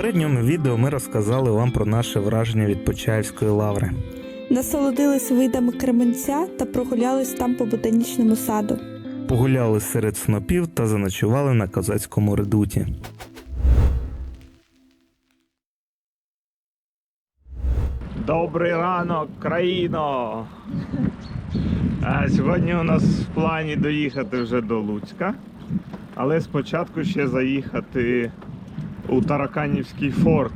Попередньому відео ми розказали вам про наше враження від Почаївської лаври. Насолодились видами Кременця та прогулялись там по ботанічному саду. Погуляли серед снопів та заночували на козацькому редуті. Добрий ранок, країно! А сьогодні у нас в плані доїхати вже до Луцька, але спочатку ще заїхати у Тараканівський форт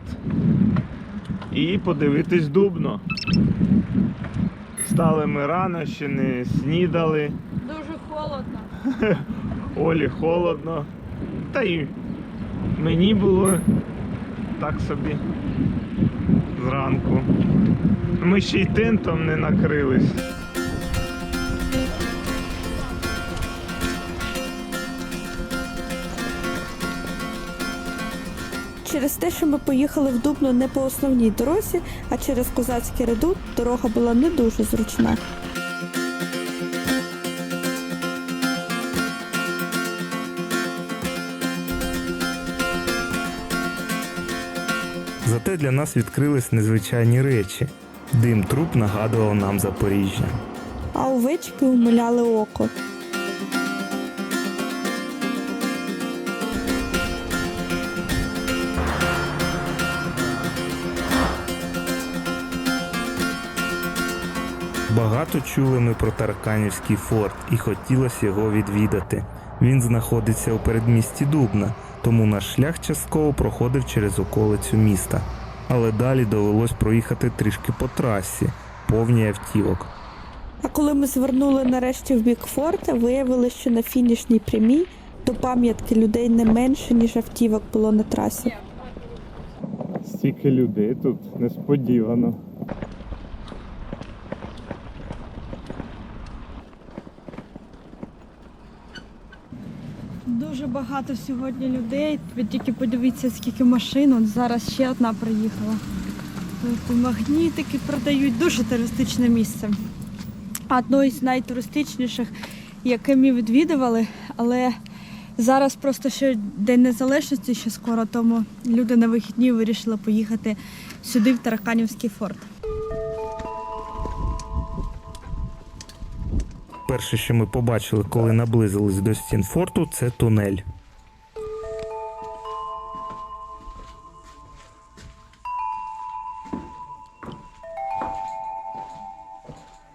і подивитись дубно. Стали ми рано, ще не снідали, Дуже холодно. Олі холодно. Та й мені було так собі зранку. Ми ще й тентом не накрились. Через те, що ми поїхали в Дубно не по основній дорозі, а через козацький редут, дорога була не дуже зручна. Зате для нас відкрились незвичайні речі. Дим труб нагадував нам Запоріжжя. А овечки умиляли око. Багато чули ми про Тараканівський форт і хотілося його відвідати. Він знаходиться у передмісті Дубна, тому наш шлях частково проходив через околицю міста. Але далі довелось проїхати трішки по трасі, повній автівок. А коли ми звернули нарешті в бік форта, виявилося, що на фінішній прямій до пам'ятки людей не менше, ніж автівок було на трасі. Стільки людей тут несподівано. Дуже багато сьогодні людей. Ви тільки подивіться, скільки машин. От зараз ще одна приїхала. Тут магнітики продають, дуже туристичне місце. Одно із найтуристичніших, яке ми відвідували, але зараз просто ще День Незалежності, ще скоро, тому люди на вихідні вирішили поїхати сюди, в Тараканівський форт. Перше, що ми побачили, коли наблизились до стін форту, це тунель.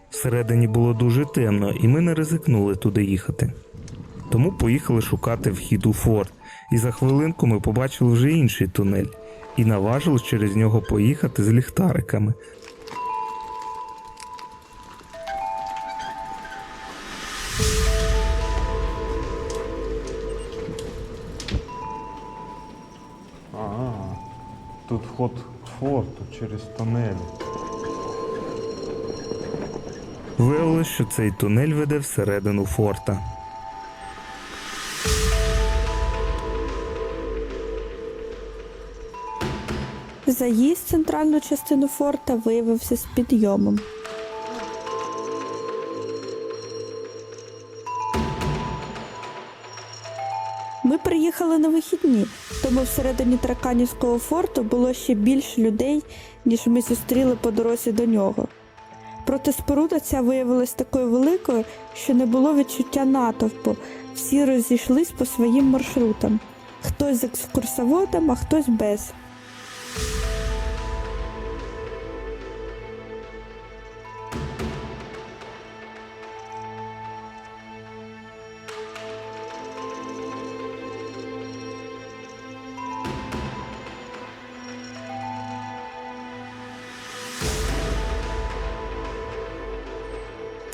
Всередині було дуже темно, і ми не ризикнули туди їхати. Тому поїхали шукати вхід у форт, і за хвилинку ми побачили вже інший тунель і наважились через нього поїхати з ліхтариками. Тут вход к форту через тунель. Виявилось, що цей тунель веде всередину форта. Заїзд в центральну частину форта виявився з підйомом. Ми приїхали на вихідні, тому всередині Траканівського форту було ще більше людей, ніж ми зустріли по дорозі до нього. Проте споруда ця виявилась такою великою, що не було відчуття натовпу. Всі розійшлись по своїм маршрутам. Хтось з екскурсоводом, а хтось без.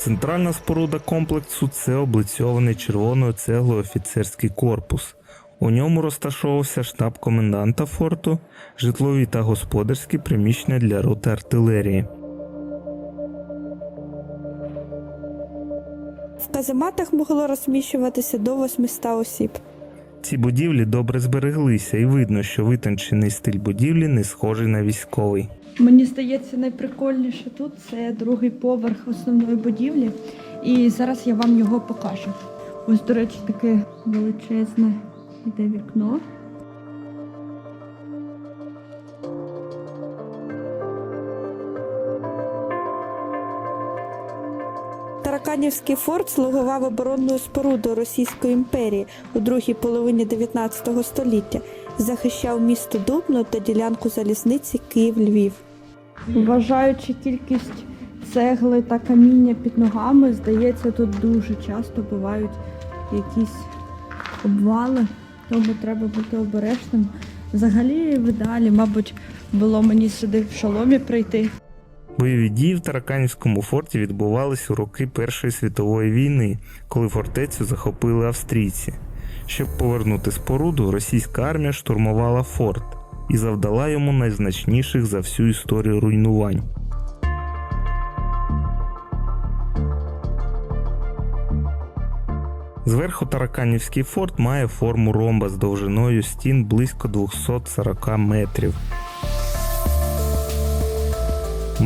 Центральна споруда комплексу це облицьований червоною цеглою офіцерський корпус. У ньому розташовувався штаб коменданта форту, житлові та господарські приміщення для роти артилерії. В казематах могло розміщуватися до 800 осіб. Ці будівлі добре збереглися, і видно, що витончений стиль будівлі не схожий на військовий. Мені здається, найприкольніше тут це другий поверх основної будівлі. І зараз я вам його покажу. Ось, до речі, таке величезне іде вікно. Тараканівський форт слугував оборонною спорудою Російської імперії у другій половині 19 століття, захищав місто Дубно та ділянку залізниці Київ-Львів. Вважаючи кількість цегли та каміння під ногами, здається, тут дуже часто бувають якісь обвали, тому треба бути обережним. Взагалі, в ідеалі, мабуть, було мені сюди в шоломі прийти. Бойові дії в Тараканівському форті відбувались у роки Першої світової війни, коли фортецю захопили австрійці. Щоб повернути споруду, російська армія штурмувала форт і завдала йому найзначніших за всю історію руйнувань. Зверху Тараканівський форт має форму ромба з довжиною стін близько 240 метрів.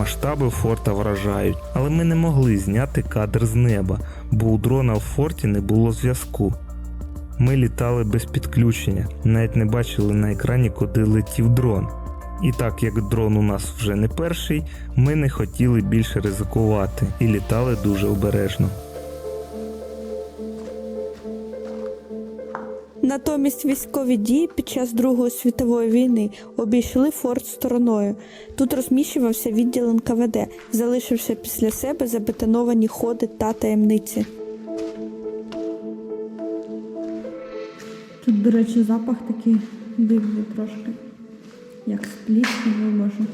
Масштаби форта вражають, але ми не могли зняти кадр з неба, бо у дрона в форті не було зв'язку. Ми літали без підключення, навіть не бачили на екрані, куди летів дрон. І так як дрон у нас вже не перший, ми не хотіли більше ризикувати і літали дуже обережно. Натомість військові дії під час Другої світової війни обійшли форт стороною. Тут розміщувався відділ НКВД, залишивши після себе забетоновані ходи та таємниці. Тут, до речі, запах такий дивний трошки, як з пліснявою може.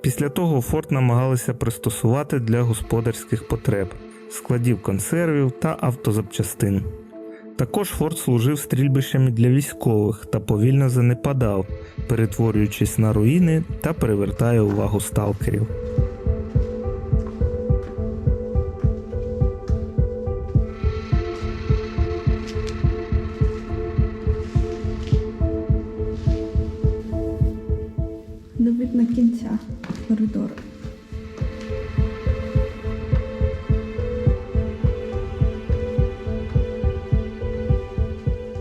Після того форт намагалися пристосувати для господарських потреб, складів консервів та автозапчастин. Також форт служив стрільбищами для військових та повільно занепадав, перетворюючись на руїни та привертає увагу сталкерів. Не видно кінця коридору.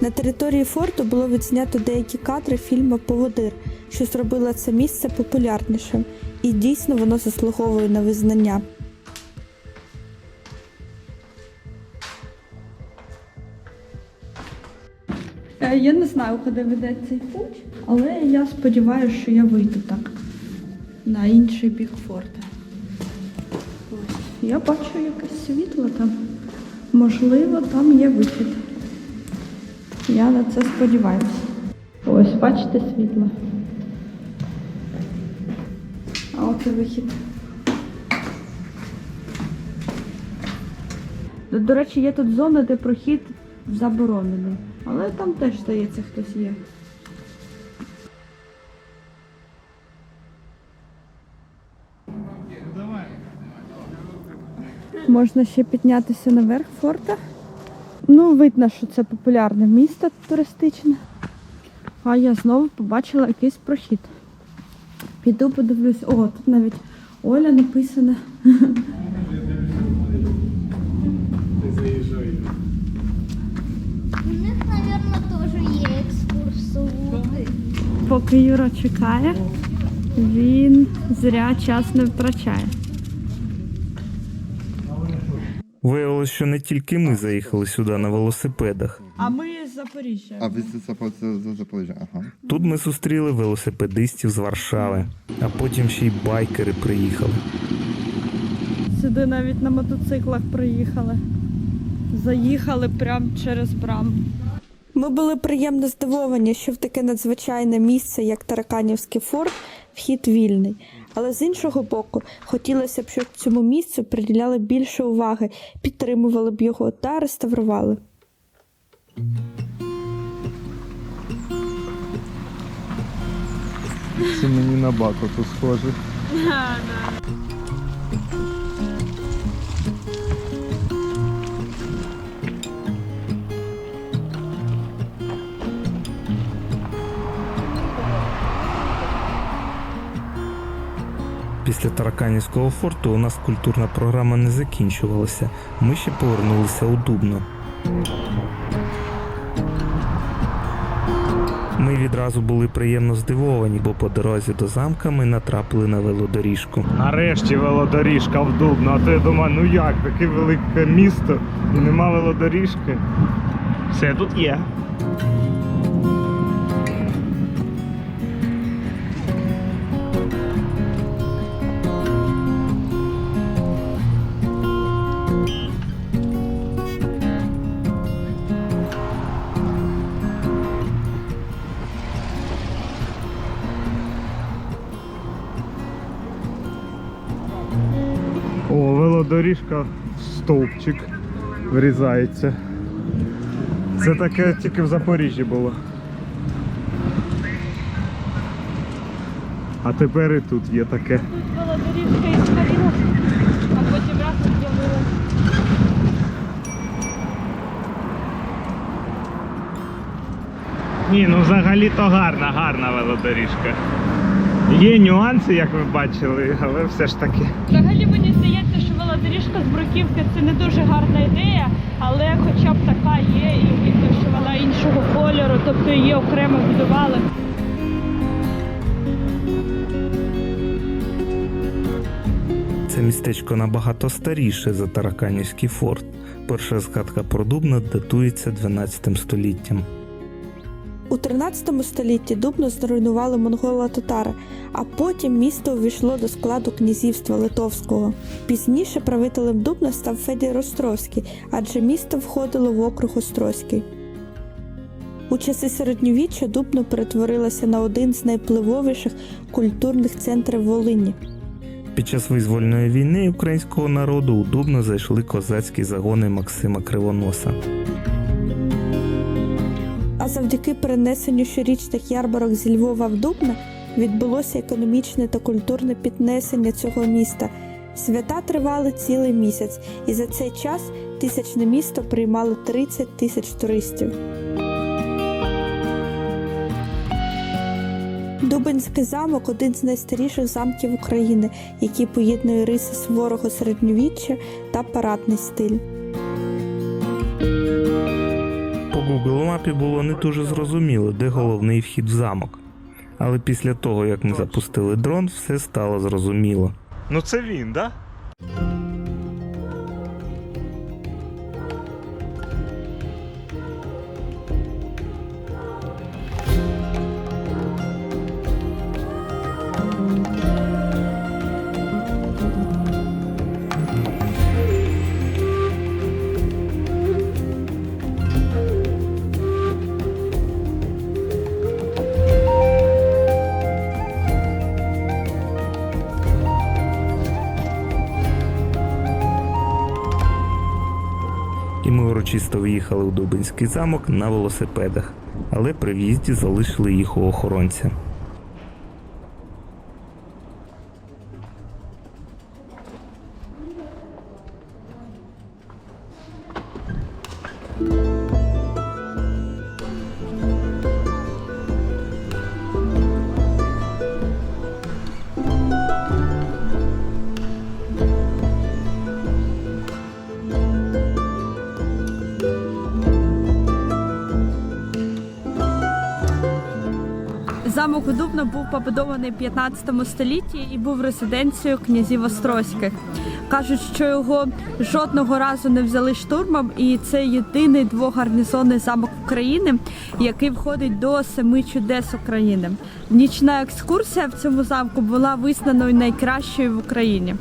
На території форту було відзнято деякі кадри фільму Поводир, що зробило це місце популярнішим, і дійсно воно заслуговує на визнання. Е, Я не знаю, куди веде цей путь, але я сподіваюся, що я вийду так на інший бік форта. Ось. Я бачу якесь світло там. Можливо, там є вихід. Я на це сподіваюся. Ось, бачите світло. А оце вихід. До, до речі, є тут зона, де прохід заборонений. Але там теж, здається, хтось є. Можна ще піднятися наверх форта. Ну, видно, що це популярне місто туристичне. А я знову побачила якийсь прохід. Піду подивлюсь. О, тут навіть Оля написана. У них, наверное, тоже є екскурсоводи. Поки Юра чекає, він зря час не втрачає. Виявилось, що не тільки ми заїхали сюди на велосипедах. А ми з Запоріжжя. А ви це Запоріжжя, ага. Тут ми зустріли велосипедистів з Варшави, а потім ще й байкери приїхали. Сюди навіть на мотоциклах приїхали. Заїхали прямо через браму. Ми були приємно здивовані, що в таке надзвичайне місце, як Тараканівський форт, вхід вільний. Але з іншого боку, хотілося б, щоб цьому місцю приділяли більше уваги, підтримували б його та реставрували. Це мені на баку тут схоже. Після Тараканівського форту у нас культурна програма не закінчувалася. Ми ще повернулися у Дубно. Ми відразу були приємно здивовані, бо по дорозі до замка ми натрапили на велодоріжку. Нарешті велодоріжка в Дубно. А то я думаю, ну як, таке велике місто і нема велодоріжки. Все тут є. Велодоріжка в стовпчик врізається. Це таке тільки в Запоріжжі було. А тепер і тут є таке. Тут була доріжка а потім раз з'явилася. Ні, ну взагалі то гарна, гарна велодоріжка. Є нюанси, як ви бачили, але все ж таки. Взагалі мені здається, велодоріжка з бруківки це не дуже гарна ідея, але хоча б така є, і видно, що вона іншого кольору, тобто її окремо будували. Це містечко набагато старіше за Тараканівський форт. Перша згадка про Дубно датується 12 століттям. У 13 столітті Дубно зруйнували монголо-татари, а потім місто увійшло до складу князівства Литовського. Пізніше правителем Дубна став Федір Островський, адже місто входило в округ Острозький. У часи середньовіччя Дубно перетворилося на один з найвпливовіших культурних центрів Волині. Під час визвольної війни українського народу у Дубно зайшли козацькі загони Максима Кривоноса. Завдяки перенесенню щорічних ярмарок зі Львова в Дубно відбулося економічне та культурне піднесення цього міста. Свята тривали цілий місяць, і за цей час тисячне місто приймало 30 тисяч туристів. Дубинський замок один з найстаріших замків України, який поєднує риси суворого середньовіччя та парадний стиль. Google мапі було не дуже зрозуміло, де головний вхід в замок. Але після того, як ми запустили дрон, все стало зрозуміло. Ну це він, так? Да? Урочисто в'їхали у Дубинський замок на велосипедах, але при в'їзді залишили їх у охоронця. Замок Дубно був побудований в 15 столітті і був резиденцією князів Острозьких. Кажуть, що його жодного разу не взяли штурмом, і це єдиний двогарнізонний замок України, який входить до семи чудес України. Нічна екскурсія в цьому замку була визнаною найкращою в Україні.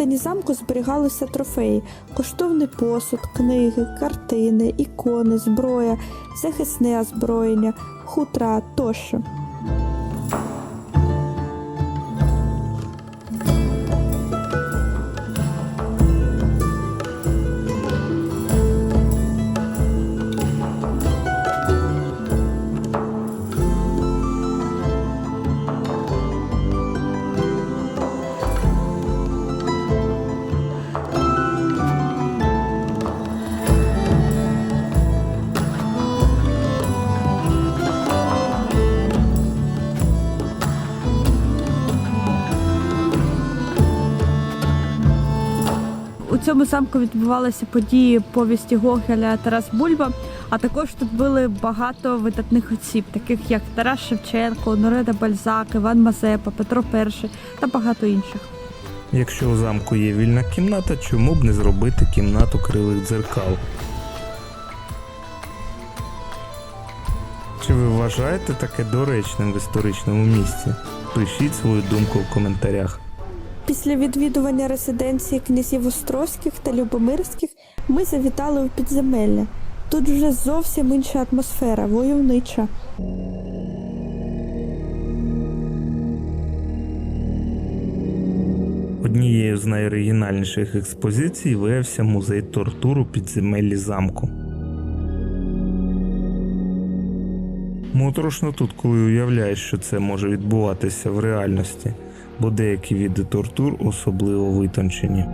Всередині замку зберігалися трофеї, коштовний посуд, книги, картини, ікони, зброя, захисне озброєння, хутра тощо. Цьому замку відбувалися події повісті Гогеля Тарас Бульба. А також тут були багато видатних осіб, таких як Тарас Шевченко, Нореда Бальзак, Іван Мазепа, Петро І та багато інших. Якщо у замку є вільна кімната, чому б не зробити кімнату кривих дзеркал? Чи ви вважаєте таке доречним в історичному місці? Пишіть свою думку в коментарях. Після відвідування резиденції князів Острозьких та Любомирських ми завітали у підземелля. Тут вже зовсім інша атмосфера, войовнича. Однією з найоригінальніших експозицій виявився музей тортур у підземеллі замку. Моторошно тут, коли уявляєш, що це може відбуватися в реальності, бо деякі види тортур особливо витончені.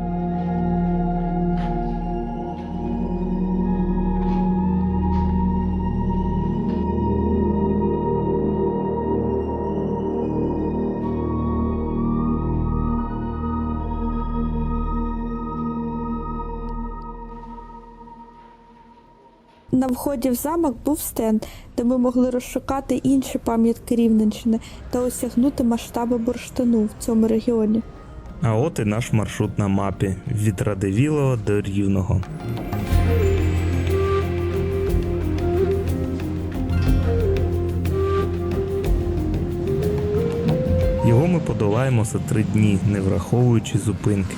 На вході в замок був стенд, де ми могли розшукати інші пам'ятки Рівненщини та осягнути масштаби бурштину в цьому регіоні. А от і наш маршрут на мапі від Радивілова до Рівного. Його ми подолаємо за три дні, не враховуючи зупинки.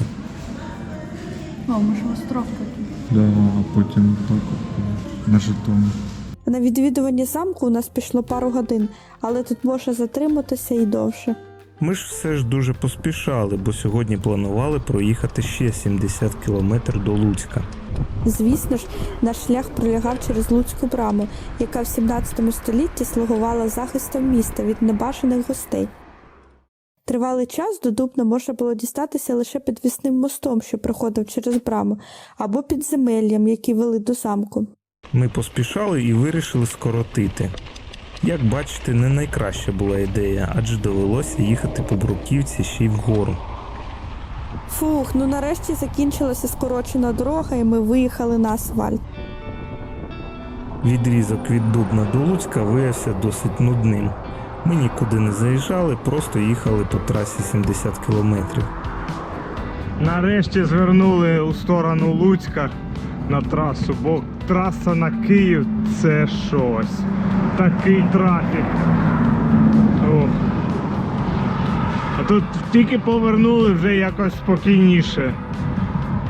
О, може, остров такий. Да, а потім так на Житомир. На відвідування замку у нас пішло пару годин, але тут можна затриматися і довше. Ми ж все ж дуже поспішали, бо сьогодні планували проїхати ще 70 кілометрів до Луцька. Звісно ж, наш шлях пролягав через Луцьку браму, яка в 17 столітті слугувала захистом міста від небажаних гостей. Тривалий час до Дубна можна було дістатися лише підвісним мостом, що проходив через браму, або підземеллям, які вели до замку. Ми поспішали і вирішили скоротити. Як бачите, не найкраща була ідея, адже довелося їхати по бруківці ще й вгору. Фух, ну нарешті закінчилася скорочена дорога, і ми виїхали на асфальт. Відрізок від Дубна до Луцька виявився досить нудним. Ми нікуди не заїжджали, просто їхали по трасі 70 кілометрів. Нарешті звернули у сторону Луцька на трасу, бо траса на Київ це щось. Такий трафік. Ох. А тут тільки повернули вже якось спокійніше.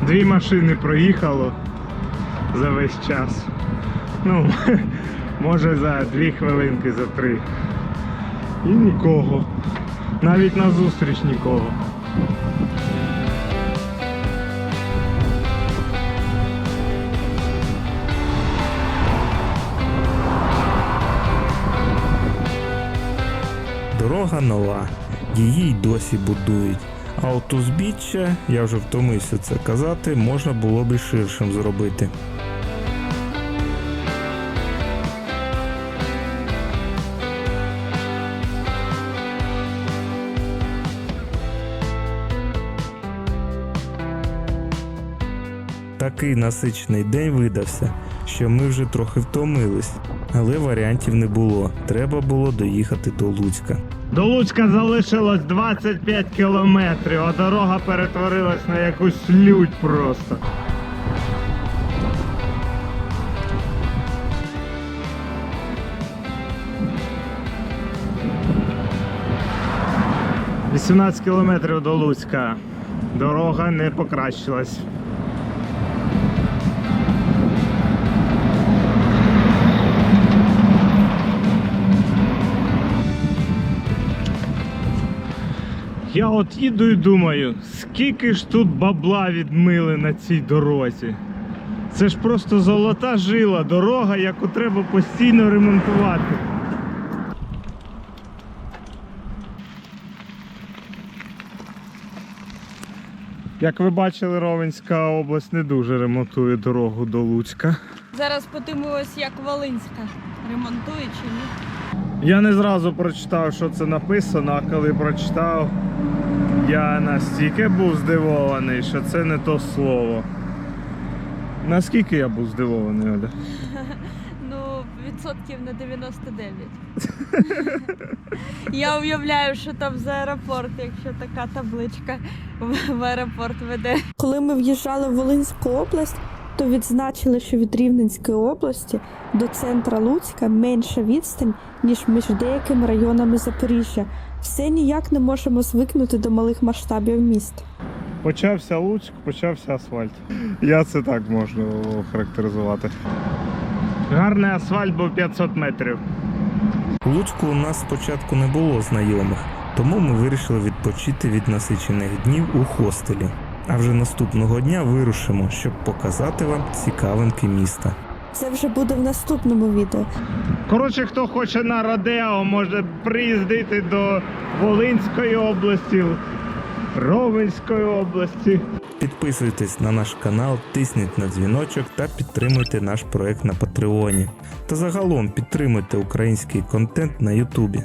Дві машини проїхало за весь час. Ну, може за дві хвилинки, за три. І нікого. Навіть на зустріч нікого. Дорога нова, її й досі будують. А от узбіччя, я вже втомився це казати, можна було б і ширшим зробити. Такий насичений день видався, що ми вже трохи втомились, але варіантів не було. Треба було доїхати до Луцька. До Луцька залишилось 25 кілометрів, а дорога перетворилась на якусь лють просто. «18 кілометрів до Луцька. дорога не покращилась. Я от їду і думаю, скільки ж тут бабла відмили на цій дорозі. Це ж просто золота жила, дорога, яку треба постійно ремонтувати. Як ви бачили, Ровенська область не дуже ремонтує дорогу до Луцька. Зараз подивимось, як Волинська ремонтує чи ні. Я не зразу прочитав, що це написано, а коли прочитав, я настільки був здивований, що це не то слово. Наскільки я був здивований, Оля? Ну, відсотків на 99. Я уявляю, що там за аеропорт, якщо така табличка в- в аеропорт веде. Коли ми в'їжджали в Волинську область, то відзначили, що від Рівненської області до центра Луцька менша відстань, ніж між деякими районами Запоріжжя. Все ніяк не можемо звикнути до малих масштабів міст. Почався Луцьк, почався асфальт. Я це так можу характеризувати. Гарний асфальт був 500 метрів. У Луцьку у нас спочатку не було знайомих, тому ми вирішили відпочити від насичених днів у хостелі. А вже наступного дня вирушимо, щоб показати вам цікавинки міста. Це вже буде в наступному відео. Коротше, хто хоче на Родео, може приїздити до Волинської області, Ровенської області. Підписуйтесь на наш канал, тисніть на дзвіночок та підтримуйте наш проект на Патреоні. Та загалом підтримуйте український контент на Ютубі.